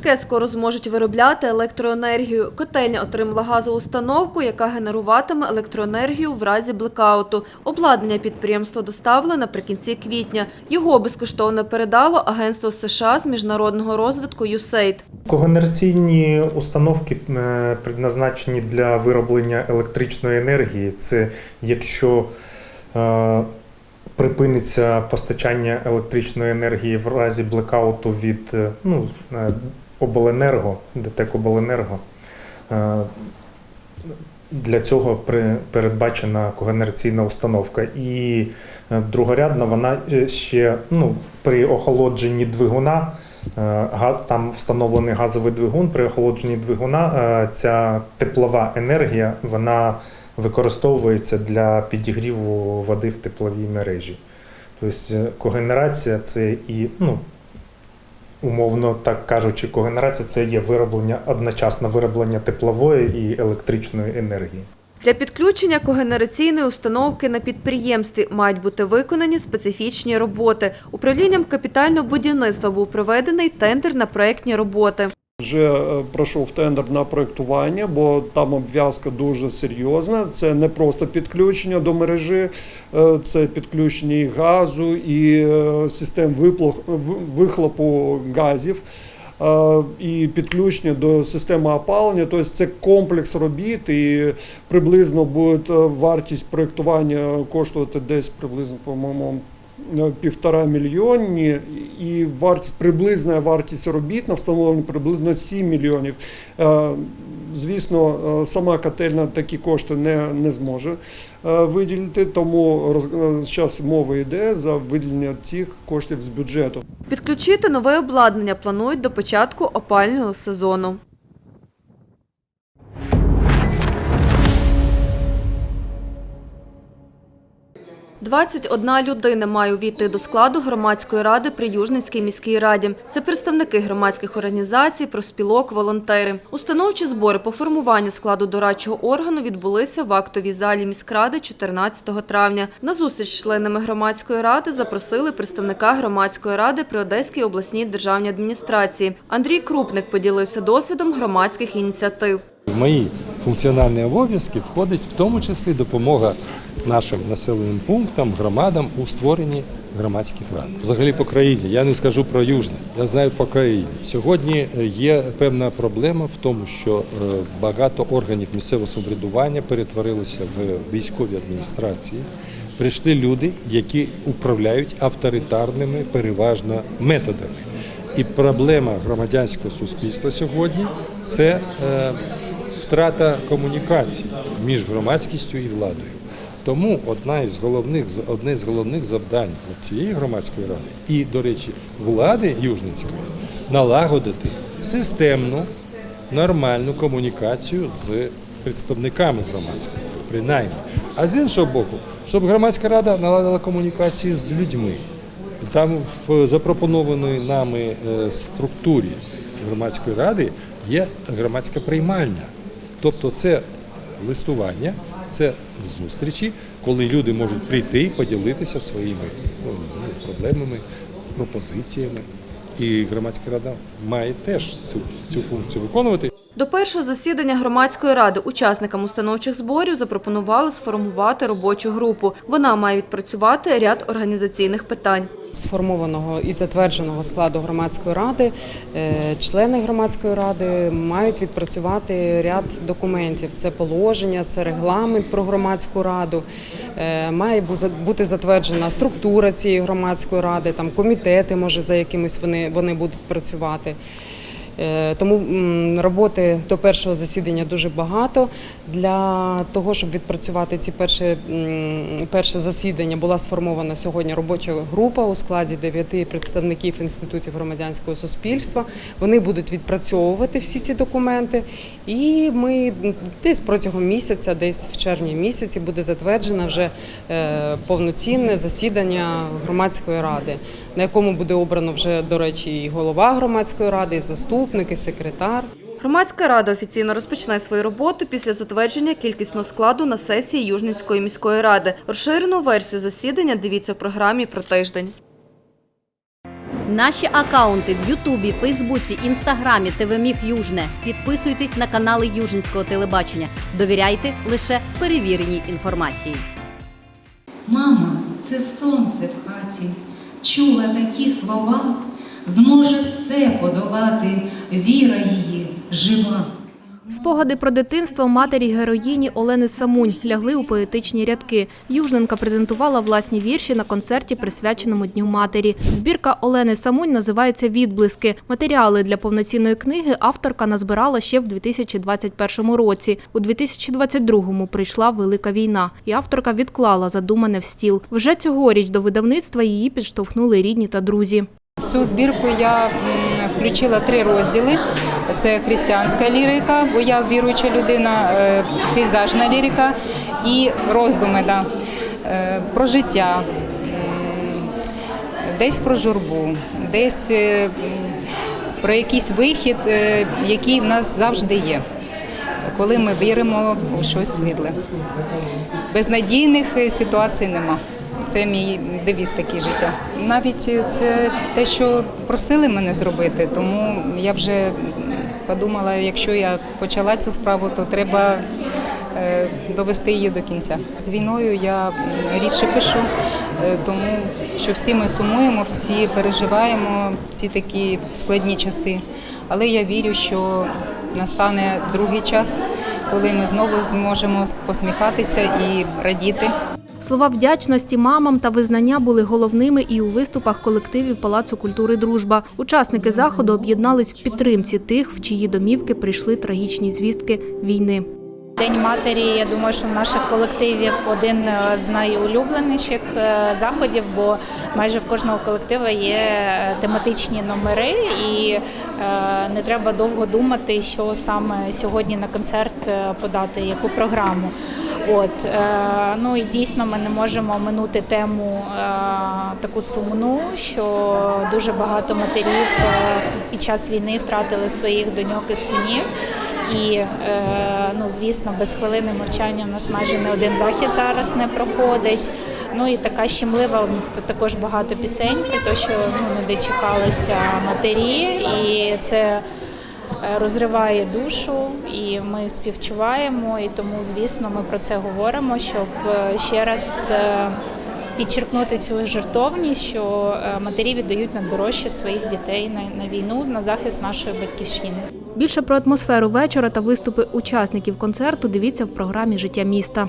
Швидке скоро зможуть виробляти електроенергію. Котельня отримала газову установку, яка генеруватиме електроенергію в разі блекауту. Обладнання підприємство доставили наприкінці квітня. Його безкоштовно передало Агентство США з міжнародного розвитку USAID. Когенераційні установки е, предназначені для вироблення електричної енергії. Це якщо е, припиниться постачання електричної енергії в разі блекауту від е, ну, обленерго, ДТЕК Обленерго. Е, для цього передбачена когенераційна установка. І е, другорядна вона е, ще ну, при охолодженні двигуна. Там встановлений газовий двигун. При охолодженні двигуна ця теплова енергія вона використовується для підігріву води в тепловій мережі. Тобто когенерація це і, ну, умовно так кажучи, когенерація це є вироблення одночасне вироблення теплової і електричної енергії. Для підключення когенераційної установки на підприємстві мають бути виконані специфічні роботи. Управлінням капітального будівництва був проведений тендер на проектні роботи. Вже е, пройшов тендер на проєктування, бо там обв'язка дуже серйозна. Це не просто підключення до мережі, е, це підключення і газу, і е, систем вихлопу газів. І підключення до системи опалення, тобто це комплекс робіт, і приблизно буде вартість проєктування коштувати десь приблизно, по-моєму, півтора мільйонні, і вартість приблизна вартість робіт на встановлення приблизно 7 мільйонів. Е, Звісно, е, сама котельна такі кошти не, не зможе е, виділити, тому зараз мова йде за виділення цих коштів з бюджету. Підключити нове обладнання планують до початку опального сезону. «21 людина має увійти до складу громадської ради при Южницькій міській раді. Це представники громадських організацій, профспілок, волонтери. Установчі збори по формуванню складу дорадчого органу відбулися в актовій залі міськради 14 травня. На зустріч з членами громадської ради запросили представника громадської ради при Одеській обласній державній адміністрації. Андрій Крупник поділився досвідом громадських ініціатив. В мої функціональні обов'язки входить в тому числі допомога нашим населеним пунктам, громадам у створенні громадських рад. Взагалі по країні. Я не скажу про Южне, я знаю по країні. Сьогодні е, є певна проблема в тому, що е, багато органів місцевого самоврядування перетворилися в військові адміністрації. Прийшли люди, які управляють авторитарними переважно методами. І проблема громадянського суспільства сьогодні це е, втрата комунікації між громадськістю і владою. Тому одна із головних одне з головних завдань цієї громадської ради і, до речі, влади Южницької налагодити системну нормальну комунікацію з представниками громадськості, принаймні. А з іншого боку, щоб громадська рада наладила комунікації з людьми. Там в запропонованій нами е, структурі громадської ради є громадська приймальня. Тобто це листування, це зустрічі, коли люди можуть прийти і поділитися своїми ну, проблемами, пропозиціями. І громадська рада має теж цю, цю функцію виконувати. До першого засідання громадської ради учасникам установчих зборів запропонували сформувати робочу групу. Вона має відпрацювати ряд організаційних питань. Сформованого і затвердженого складу громадської ради е, члени громадської ради мають відпрацювати ряд документів. Це положення, це регламент про громадську раду. Е, Має бу- бути затверджена структура цієї громадської ради, там комітети, може за якимись вони, вони будуть працювати. Е, Тому роботи до першого засідання дуже багато. Для того, щоб відпрацювати ці перші, перше засідання, була сформована сьогодні робоча група у складі дев'яти представників інститутів громадянського суспільства. Вони будуть відпрацьовувати всі ці документи, і ми десь протягом місяця, десь в червні місяці, буде затверджено вже е, повноцінне засідання громадської ради, на якому буде обрано вже, до речі, і голова громадської ради, і заступник, і секретар. Громадська рада офіційно розпочне свою роботу після затвердження кількісного складу на сесії Южницької міської ради. Розширену версію засідання дивіться в програмі про тиждень. Наші акаунти в Ютубі, Фейсбуці, Інстаграмі, ТВ Міг Южне. Підписуйтесь на канали Южницького телебачення. Довіряйте лише перевіреній інформації. Мама, це сонце в хаті, чула такі слова, зможе все подолати, віра її жива. Спогади про дитинство матері героїні Олени Самунь лягли у поетичні рядки. Южненка презентувала власні вірші на концерті, присвяченому Дню матері. Збірка Олени Самунь називається Відблиски. Матеріали для повноцінної книги авторка назбирала ще в 2021 році. У 2022-му прийшла велика війна, і авторка відклала задумане в стіл. Вже цьогоріч до видавництва її підштовхнули рідні та друзі. Цю збірку я включила три розділи: це християнська лірика, бо я віруюча людина, е, пейзажна лірика і роздуми да, е, про життя, десь про журбу, десь е, про якийсь вихід, який в нас завжди є, коли ми віримо у щось світле. Безнадійних ситуацій нема. Це мій девіз такий життя. Навіть це те, що просили мене зробити, тому я вже подумала, якщо я почала цю справу, то треба е, довести її до кінця. З війною я рідше пишу, е, тому що всі ми сумуємо, всі переживаємо ці такі складні часи. Але я вірю, що настане другий час, коли ми знову зможемо посміхатися і радіти. Слова вдячності мамам та визнання були головними і у виступах колективів Палацу культури Дружба. Учасники заходу об'єднались в підтримці тих, в чиї домівки прийшли трагічні звістки війни. День матері, я думаю, що в наших колективів один е, з найулюбленіших е, заходів, бо майже в кожного колектива є е, тематичні номери, і не треба довго думати, що саме сьогодні на концерт подати, яку програму. От е, ну і дійсно ми не можемо минути тему е, таку сумну, що дуже багато матерів е, під час війни втратили своїх доньок і синів. І ну, звісно, без хвилини мовчання у нас майже не один захід зараз не проходить. Ну і така щемлива також багато пісень про те, що ну, не дочекалися матері, і це розриває душу, і ми співчуваємо. І тому, звісно, ми про це говоримо, щоб е, ще раз. е, Підчеркнути цю жертовність, що е, матері віддають найдорожче своїх дітей на, на війну на захист нашої батьківщини. Більше про атмосферу вечора та виступи учасників концерту дивіться в програмі Життя міста.